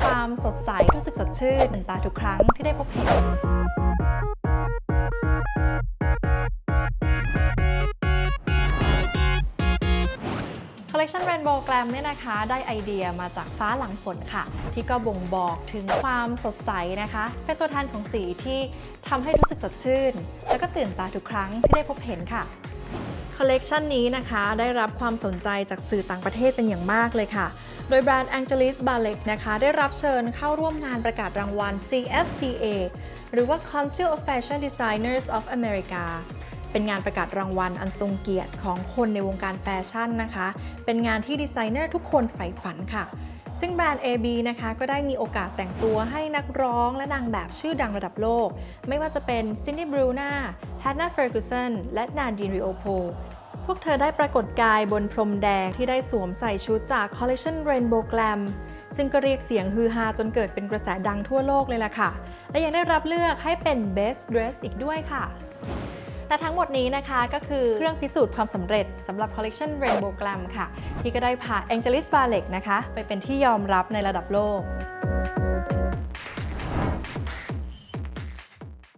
ความสดใสรู้สึกสดชื่นตาทุกครั้งที่ได้พบเห็นคอลเล c ชัน Rainbow Glam เนี่ยนะคะ ได้ไอเดียมาจากฟ้าหลังฝนค่ะ ที่ก็บ่งบอกถึงความสดใสนะคะ เป็นตัวแทนของสีที่ทำให้รู้สึกสดชื่น แล้วก็ตื่นตาทุกครั้งที่ได้พบเห็นค่ะคอลเลกชันนี้นะคะ ได้รับความสนใจจากสื่อต่างประเทศเป็นอย่างมากเลยค่ะ โดยแบรนด์ Angelis Balek นะคะได้รับเชิญเข้าร่วมงานประกาศรางวัล CFDA หรือว่า Council of Fashion Designers of America เป็นงานประกาศรางวัลอันทรงเกียรติของคนในวงการแฟชั่นนะคะ เป็นงานที่ดีไซเนอร์ทุกคนใฝ่ฝันค่ะ ซึ่งแบรนด์ AB นะคะ ก็ได้มีโอกาสแต่งตัวให้นักร้องและนางแบบชื่อดังระดับโลก ไม่ว่าจะเป็นซินดี้บรูน่าแฮนนาเฟอร์กูสันและนาดีนริโอโพ พวกเธอได้ปรากฏกายบนพรมแดงที่ได้สวมใส่ชุดจากคอลเล c ชัน Rainbow Glam ซึ่งก็เรียกเสียงฮือฮาจนเกิดเป็นกระแสดังทั่วโลกเลยล่ะค่ะ และยังได้รับเลือกให้เป็น Best Dress อีกด้วยค่ะแต่ทั้งหมดนี้นะคะก็คือเครื่องพิสูจน์ความสำเร็จสำหรับคอลเล c ชัน Rainbow Glam ค่ะ ที่ก็ได้พา Angelis Balek นะคะ ไปเป็นที่ยอมรับในระดับโลก